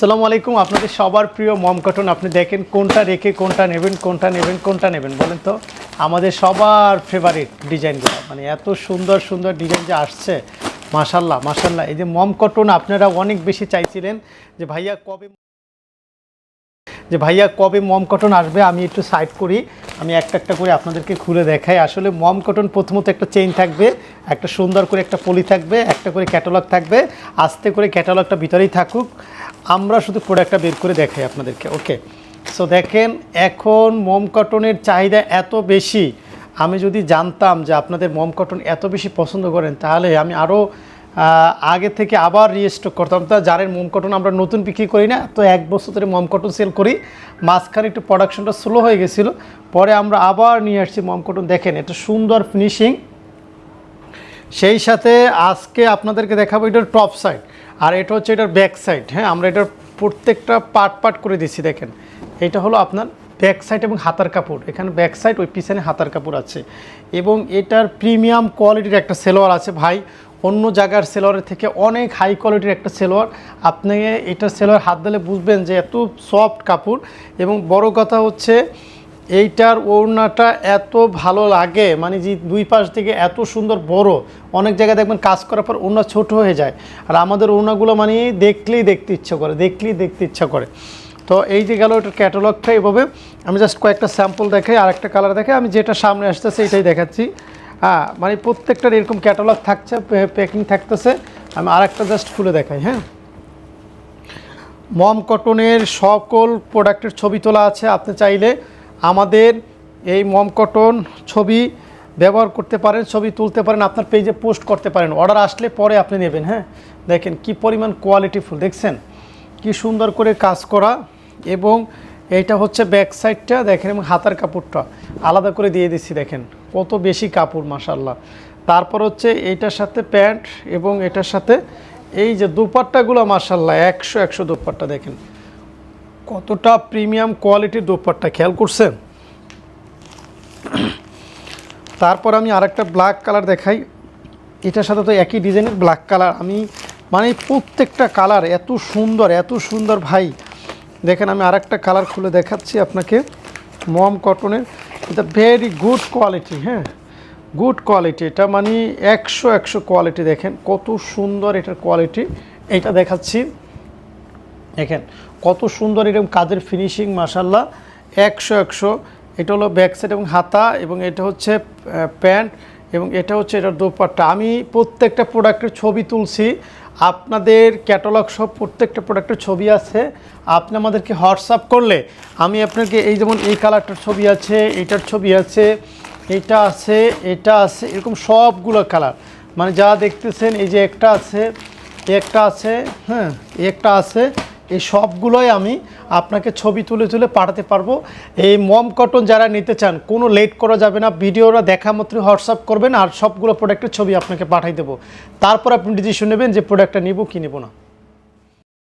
আসসালামু আলাইকুম। আপনাদের সবার প্রিয় মম কটন আপনি দেখেন কোনটা রেখে কোনটা নেবেন কোনটা নেবেন কোনটা নেবেন, বলেন তো? আমাদের সবার ফেভারিট ডিজাইনগুলো মানে এত সুন্দর সুন্দর ডিজাইন যে আসছে মাশাল্লাহ মাশাল্লাহ এই যে মম কটন আপনারা অনেক বেশি চাইছিলেন যে ভাইয়া কবে যে ভাইয়া কবে মম কটন আসবে, আমি একটু সাইড করি, আমি একটা একটা করে আপনাদেরকে খুলে দেখাই। আসলে মম কটন প্রথমত একটা চেইন থাকবে, একটা সুন্দর করে একটা পলি থাকবে, একটা করে ক্যাটালগ থাকবে, আস্তে করে ক্যাটালগটা ভিতরেই থাকুক। আমরা শুধু প্রোডাক্টটা বের করে দেখাই আপনাদেরকে ওকে সো দেখেন, এখন মোম কটনের চাহিদা এত বেশি। আমি যদি জানতাম যে আপনাদের মম কটন এত বেশি পছন্দ করেন, তাহলে আমি আরও আগে থেকে আবার রিস্টক করতাম। তা জানেন মোম কটন আমরা নতুন বিক্রি করি না, তো এক বছর ধরে মম কটন সেল করি, মাঝখানে একটু প্রোডাকশনটা স্লো হয়ে গেছিল। পরে আমরা আবার নিয়ে আসছি মম কটন দেখেন, এটা সুন্দর ফিনিশিং সেই সাথে আজকে আপনাদেরকে দেখাবো এটার টপ সাইড আর এটা হচ্ছে এটার ব্যাক সাইড হ্যাঁ? আমরা এটার প্রত্যেকটা পার্ট পার্ট করে দিচ্ছি দেখেন। এটা হলো আপনার ব্যাক সাইড এবং হাতার কাপড়। এখানে ব্যাক সাইড ওই পিছনে হাতার কাপড় আছে। এবং এটার প্রিমিয়াম কোয়ালিটির একটা সেলোয়ার আছে, ভাই। অন্য জায়গার সেলোয়ারের থেকে অনেক হাই কোয়ালিটির একটা সেলোয়ার। আপনি এটা সেলোয়ার হাত দিলে বুঝবেন যে এত সফট কাপড়। এবং বড় কথা হচ্ছে এইটার ওড়নাটা এত ভালো লাগে মানে যে দুই পাশ থেকে এত সুন্দর বড়, অনেক জায়গায় দেখবেন কাজ করার পর ওড়না ছোট হয়ে যায়। আর আমাদের ওড়নাগুলো মানে দেখলেই দেখতে ইচ্ছা করে, দেখলেই দেখতে ইচ্ছা করে। তো এই যে গেল এটার ক্যাটালগটা এভাবে, আমি জাস্ট কয়েকটা স্যাম্পল দেখাই আর একটা কালার দেখাই, আমি যেটা সামনে আসতেছে এটাই দেখাচ্ছি। হ্যাঁ মানে প্রত্যেকটার এরকম ক্যাটালগ থাকছে প্যাকিং থাকতেছে, আমি আর একটা জাস্ট খুলে দেখাই হ্যাঁ। মম কটনের সকল প্রোডাক্টের ছবি তোলা আছে, আপনি চাইলে আমাদের এই মম কটন ছবি ব্যবহার করতে পারেন, ছবি তুলতে পারেন, আপনার পেজে পোস্ট করতে পারেন। অর্ডার আসলে পরে আপনি নেবেন হ্যাঁ? দেখেন কি পরিমাণ কোয়ালিটিফুল দেখছেন? কি সুন্দর করে কাজ করা এবং এইটা হচ্ছে ব্যাক সাইডটা দেখেন, এবং হাতার কাপড়টা আলাদা করে দিয়ে দিচ্ছি, দেখেন। কত বেশি কাপড় মাসাল্লাহ তারপর হচ্ছে এইটার সাথে প্যান্ট এবং এটার সাথে এই যে দুপাট্টাগুলো মাসাল্লাহ একশো একশো দুপাট্টা, দেখেন। কতটা প্রিমিয়াম কোয়ালিটির দুপাট্টা? খেয়াল করছেন? তারপর আমি আরেকটা ব্ল্যাক কালার দেখাই। এটার সাথে তো একই ডিজাইনের ব্ল্যাক কালার। আমি মানে প্রত্যেকটা কালার এত সুন্দর এত সুন্দর ভাই। দেখেন, আমি আরেকটা কালার খুলে দেখাচ্ছি আপনাকে। মম কটনের। এটা ভেরি গুড কোয়ালিটি হ্যাঁ? গুড কোয়ালিটি এটা মানে একশো একশো কোয়ালিটি দেখেন। কত সুন্দর এটার কোয়ালিটি এটা দেখাচ্ছি। দেখেন কত সুন্দর এরকম কাজের ফিনিশিং মাসাল্লাহ একশো একশো। এটা হলো ব্যাক সাইড এবং হাতা এবং এটা হচ্ছে প্যান্ট এবং এটা হচ্ছে এটার দোপাট্টা। আমি প্রত্যেকটা প্রোডাক্টের ছবি তুলছি। আপনাদের ক্যাটালগ সব প্রত্যেকটা প্রোডাক্টের ছবি আছে। আপনি আমাদেরকে হোয়াটসঅ্যাপ করলে আমি আপনাকে এই যেমন এই কালারটার ছবি আছে, এটার ছবি আছে, এটা আছে এটা আছে, এরকম সবগুলো কালার মানে যা দেখতেছেন, এই যে একটা আছে একটা আছে হ্যাঁ একটা আছে। এই সবগুলোই আমি আপনাকে ছবি তুলে তুলে পাঠাতে পারব। এই মম কটন যারা নিতে চান, কোনো লেট করা যাবে না। ভিডিওরা দেখা মাত্র হোয়াটসঅ্যাপ করবেন আর সবগুলো প্রোডাক্টের ছবি আপনাকে পাঠাই দেবো। তারপর আপনি ডিসিশন নেবেন যে প্রোডাক্টটা নিব কি নেব না।